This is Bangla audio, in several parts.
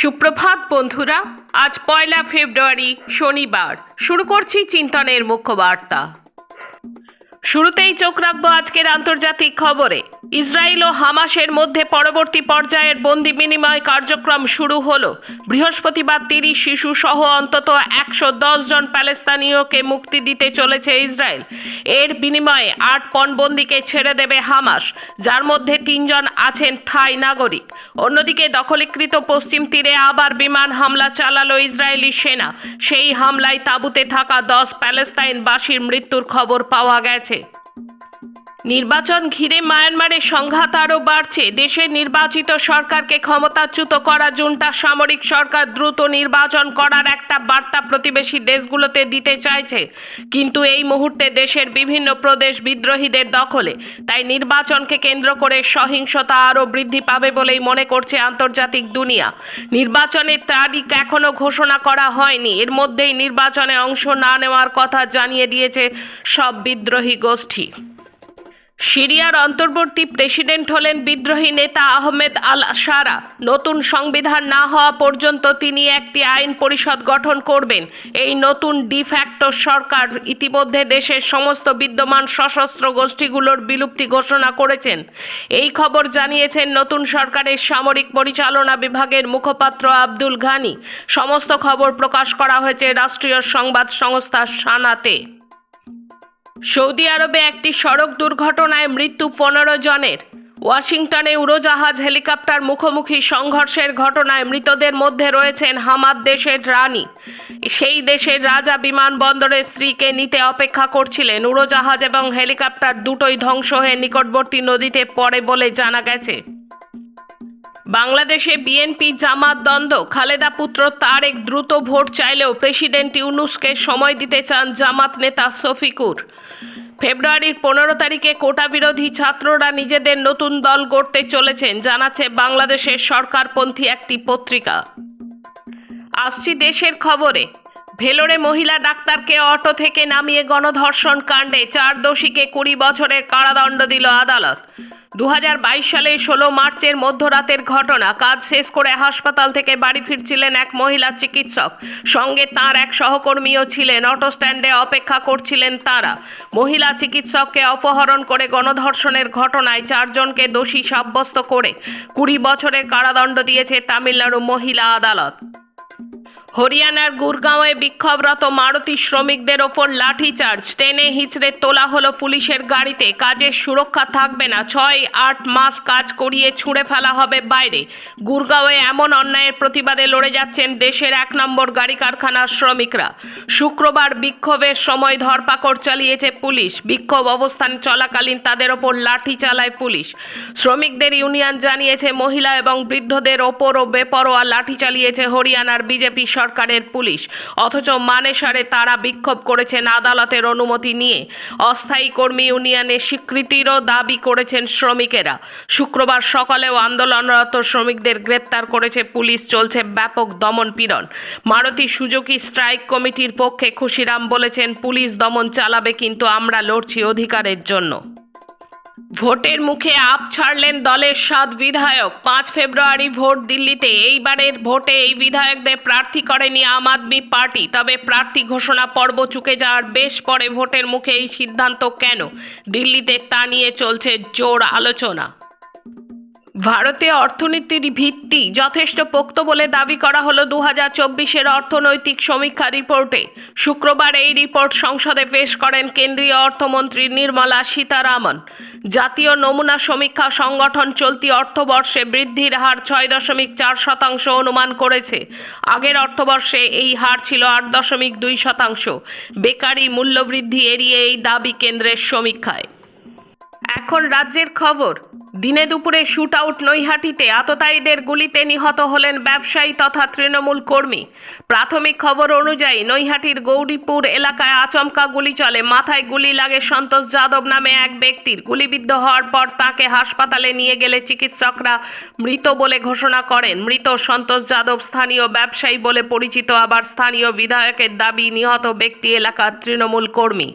সুপ্রভাত বন্ধুরা আজ পয়লা ফেব্রুয়ারি শনিবার। শুরু করছি চিন্তনের মুখ্য বার্তা। শুরুতেই চোখ রাখব আজকের আন্তর্জাতিক খবরে। ইসরায়েল ও হামাসের মধ্যে পরবর্তী পর্যায়ের বন্দি বিনিময় কার্যক্রম শুরু হল। বৃহস্পতিবার তিরিশ শিশু সহ অন্তত একশো দশ জন প্যালেস্তানীয়কে মুক্তি দিতে চলেছে ইসরায়েল এর বিনিময়ে আট পণবন্দিকে ছেড়ে দেবে হামাস, যার মধ্যে তিনজন আছেন থাই নাগরিক। অন্যদিকে দখলীকৃত পশ্চিম তীরে আবার বিমান হামলা চালালো ইসরায়েলি সেনা। সেই হামলায় তাঁবুতে থাকা দশ প্যালেস্তাইনবাসীর মৃত্যুর খবর পাওয়া গেছে। নির্বাচন ঘিরে মায়ানমারের সংঘাত আরও বাড়ছে। দেশের নির্বাচিত সরকারকে ক্ষমতাচ্যুত করা, জুনটা সামরিক সরকার দ্রুত নির্বাচন করার একটা বার্তা প্রতিবেশী দেশগুলোতে দিতে চাইছে। কিন্তু এই মুহূর্তে দেশের বিভিন্ন প্রদেশ বিদ্রোহীদের দখলে। তাই নির্বাচনকে কেন্দ্র করে সহিংসতা আরও বৃদ্ধি পাবে বলেই মনে করছে আন্তর্জাতিক দুনিয়া। নির্বাচনের তারিখ এখনও ঘোষণা করা হয়নি। এর মধ্যেই নির্বাচনে অংশ না নেওয়ার কথা জানিয়ে দিয়েছে সব বিদ্রোহী গোষ্ঠী। সিরিয়ার অন্তর্বর্তী প্রেসিডেন্ট হলেন বিদ্রোহী নেতা আহমেদ আল সারা নতুন সংবিধান না হওয়া পর্যন্ত তিনি একটি আইন পরিষদ গঠন করবেন। এই নতুন ডিফ্যাক্টো সরকার ইতিমধ্যে দেশের সমস্ত বিদ্যমান সশস্ত্র গোষ্ঠীগুলোর বিলুপ্তি ঘোষণা করেছেন। এই খবর জানিয়েছেন নতুন সরকারের সামরিক পরিচালনা বিভাগের মুখপাত্র আব্দুল ঘানি। সমস্ত খবর প্রকাশ করা হয়েছে রাষ্ট্রীয় সংবাদ সংস্থা সানাতে। সৌদি আরবে একটি সড়ক দুর্ঘটনায় মৃত্যু পনেরো জনের। ওয়াশিংটনে উড়োজাহাজ, হেলিকপ্টার মুখোমুখি সংঘর্ষের ঘটনায় মৃতদের মধ্যে রয়েছেন হামাদ দেশের রানী। সেই দেশের রাজা বিমানবন্দরের স্ত্রীকে নিতে অপেক্ষা করছিলেন উড়োজাহাজ এবং হেলিকপ্টার দুটোই ধ্বংস হয়ে নিকটবর্তী নদীতে পড়ে বলে জানা গেছে। বাংলাদেশে বিএনপি জামাত দ্বন্দ্ব। খালেদা পুত্র তারেক দ্রুত ভোট চাইলেও প্রেসিডেন্ট ইউনুসকে সময় দিতে চান জামাত নেতা শফিকুর। ফেব্রুয়ারির পনেরো তারিখে কোটা বিরোধী ছাত্ররা নিজেদের নতুন দল গড়তে চলেছেন, জানাচ্ছে বাংলাদেশের সরকারপন্থী একটি পত্রিকা। আসছি দেশের খবরে। ভেলোরে মহিলা ডাক্তারকে অটো থেকে নামিয়ে গণধর্ষণ কাণ্ডে চার দোষীকে কুড়ি বছরের কারাদণ্ড দিল আদালত। দু হাজার বাইশ সালে ষোলো মার্চের মধ্যরাতের ঘটনা কাজ শেষ করে হাসপাতাল থেকে বাড়ি ফিরছিলেন এক মহিলা চিকিৎসক। সঙ্গে তার এক সহকর্মীও ছিলেন। অটো স্ট্যান্ডে অপেক্ষা করছিলেন তারা। মহিলা চিকিৎসককে অপহরণ করে গণধর্ষণের ঘটনায় চারজনকে দোষী সাব্যস্ত করে কুড়ি বছরের কারাদণ্ড দিয়েছে তামিলনাড়ু মহিলা আদালত। হরিয়ানার গুরগাঁওয়ে বিক্ষোভরত মারুতি শ্রমিকদের ওপর লাঠিচার্জ। টেনে হিচড়ে তোলা হলো পুলিশের গাড়িতে। কাজের সুরক্ষা থাকবে না। ছয়, আট মাস কাজ করিয়ে ছুঁড়ে ফেলা হবে বাইরে। গুরগাঁওয়ে এমন অন্যায়ের প্রতিবাদে লড়ে যাচ্ছেন দেশের এক নম্বর গাড়ি কারখানার শ্রমিকরা। শুক্রবার বিক্ষোভের সময় ধরপাকড় চালিয়েছে পুলিশ। বিক্ষোভ অবস্থান চলাকালীন তাদের ওপর লাঠি চালায় পুলিশ। শ্রমিকদের ইউনিয়ন জানিয়েছে, মহিলা এবং বৃদ্ধদের ওপরও বেপরোয়া লাঠি চালিয়েছে হরিয়ানার বিজেপি সরকারের পুলিশ। অথচ মানেসারে তারা বিক্ষোভ করেছেন আদালতের অনুমতি নিয়ে। অস্থায়ী কর্মী ইউনিয়নের স্বীকৃতিরও দাবি করেছেন শ্রমিকেরা। শুক্রবার সকালেও আন্দোলনরত শ্রমিকদের গ্রেপ্তার করেছে পুলিশ, চলছে ব্যাপক দমন পীড়ন মারুতি সুজুকি স্ট্রাইক কমিটির পক্ষে খুশিরাম বলেছেন, পুলিশ দমন চালাবে, কিন্তু আমরা লড়ছি অধিকারের জন্য। ভোটের মুখে আপ ছাড়লেন দলের সাত বিধায়ক। পাঁচ ফেব্রুয়ারি ভোট দিল্লিতে, এইবারের ভোটে এই বিধায়কদের প্রার্থী করেনি আম আদমি পার্টি। তবে প্রার্থী ঘোষণা পর্ব চুকে যাওয়ার বেশ পরে ভোটের মুখে এই সিদ্ধান্ত কেন? দিল্লিতে তা নিয়ে চলছে জোর আলোচনা। ভারতে অর্থনীতির ভিত্তি যথেষ্ট পোক্ত বলে দাবি করা হলো দু হাজার চব্বিশের অর্থনৈতিক সমীক্ষা রিপোর্টে। শুক্রবার এই রিপোর্ট সংসদে পেশ করেন কেন্দ্রীয় অর্থমন্ত্রী নির্মলা সীতারামন। জাতীয় নমুনা সমীক্ষা সংগঠন চলতি অর্থবর্ষে বৃদ্ধির হার ছয় দশমিক চার শতাংশ অনুমান করেছে। আগের অর্থবর্ষে এই হার ছিল আট দশমিক দুই শতাংশ। বেকারি মূল্যবৃদ্ধি এড়িয়ে এই দাবি কেন্দ্রের সমীক্ষায়। এখন রাজ্যের খবর। দিনে দুপুরে শুট আউট নৈহাটিতে আততায়ীদের গুলিতে নিহত হলেন ব্যবসায়ী তথা তৃণমূল কর্মী। প্রাথমিক খবর অনুযায়ী নৈহাটির গৌরীপুর এলাকায় আচমকা গুলি চলে। মাথায় গুলি লাগে সন্তোষ যাদব নামে এক ব্যক্তির। গুলিবিদ্ধ হওয়ার পর তাকে হাসপাতালে নিয়ে গেলে চিকিৎসকরা মৃত বলে ঘোষণা করেন। মৃত সন্তোষ যাদব স্থানীয় ব্যবসায়ী বলে পরিচিত। আবার স্থানীয় বিধায়কের দাবি, নিহত ব্যক্তি এলাকার তৃণমূল কর্মী।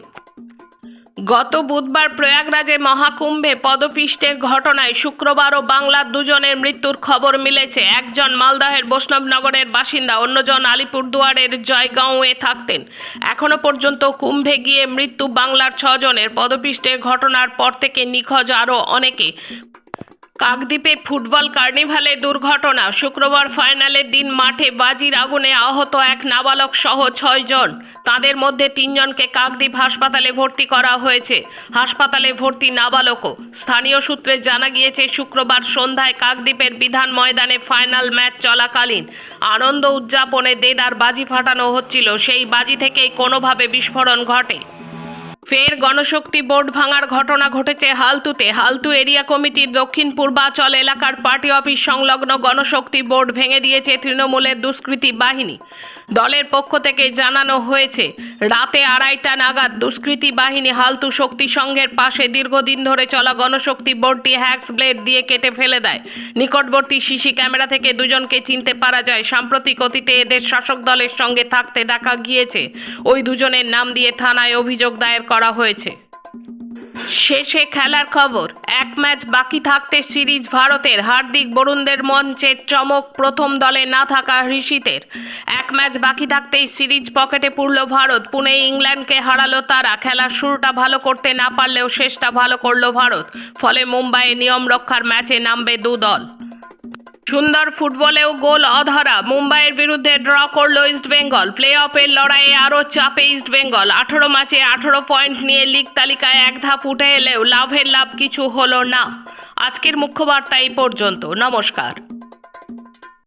গত বুধবার প্রয়াগরাজে মহাকুম্ভে পদপিষ্টের ঘটনায় শুক্রবারও বাংলার দুজনের মৃত্যুর খবর মিলেছে। একজন মালদাহের বৈষ্ণবনগরের বাসিন্দা, অন্যজন আলিপুরদুয়ারের জয়গাঁওয়ে থাকতেন। এখনও পর্যন্ত কুম্ভে গিয়ে মৃত্যু বাংলার ছজনের। পদপিষ্টের ঘটনার পর থেকে নিখোঁজ আরও অনেকে। কাকদ্বীপে ফুটবল কার্নিভালে দুর্ঘটনা। শুক্রবার ফাইনালের দিন মাঠে বাজির আগুনে আহত এক নাবালক সহ ছয়জন তাদের মধ্যে তিনজনকে কাকদ্বীপ হাসপাতালে ভর্তি করা হয়েছে। হাসপাতালে ভর্তি নাবালকও। স্থানীয় সূত্রে জানা গিয়েছে, শুক্রবার সন্ধ্যায় কাকদ্বীপের বিধান ময়দানে ফাইনাল ম্যাচ চলাকালীন আনন্দ উদযাপনে দেদার বাজি ফাটানো হচ্ছিল। সেই বাজি থেকেই কোনোভাবে বিস্ফোরণ ঘটে। ফের গণশক্তি বোর্ড ভাঙার ঘটনা ঘটেছে হালতুতে। হালতু এরিয়া কমিটির দক্ষিণ পূর্বাচল এলাকার পার্টি অফিস সংলগ্ন গণশক্তি বোর্ড ভেঙে দিয়েছে তৃণমূলের দুষ্কৃতী বাহিনী। দলের পক্ষ থেকে জানানো হয়েছে, রাতে আড়াইটা নাগাদ দুষ্কৃতী বাহিনী হালতু শক্তি সংঘের পাশে দীর্ঘদিন ধরে চলা গণশক্তি বোর্ডটি হ্যাক্স ব্লেড দিয়ে কেটে ফেলে দেয়। নিকটবর্তী সিসি ক্যামেরা থেকে দুজনকে চিনতে পারা যায়, সাম্প্রতিক অতীতে এদের শাসক দলের সঙ্গে থাকতে দেখা গিয়েছে। ওই দুজনের নাম দিয়ে থানায় অভিযোগ দায়ের করা হয়েছে। শেষে খেলার খবর। এক ম্যাচ বাকি থাকতে সিরিজ ভারতের হার্দিক বরুণদের মঞ্চে চমক প্রথম দলে না থাকা ঋষিতের। এক ম্যাচ বাকি থাকতেই সিরিজ পকেটে পুরল ভারত। পুনে ইংল্যান্ডকে হারালো তারা। খেলার শুরুটা ভালো করতে না পারলেও শেষটা ভালো করল ভারত। ফলে মুম্বাইয়ে নিয়ম রক্ষার ম্যাচে নামবে দু দল সুন্দর ফুটবলেও গোল অধরা। মুম্বাইয়ের বিরুদ্ধে ড্র করল ইস্ট বেঙ্গল। প্লে অফের লড়াইয়ে আরও চাপে ইস্ট বেঙ্গল। আঠেরো ম্যাচে আঠেরো পয়েন্ট নিয়ে লিগ তালিকায় এক ধাপ উঠে এলেও লাভের লাভ কিছু হলো না। আজকের মুখ্য বার্তা এই পর্যন্ত। নমস্কার।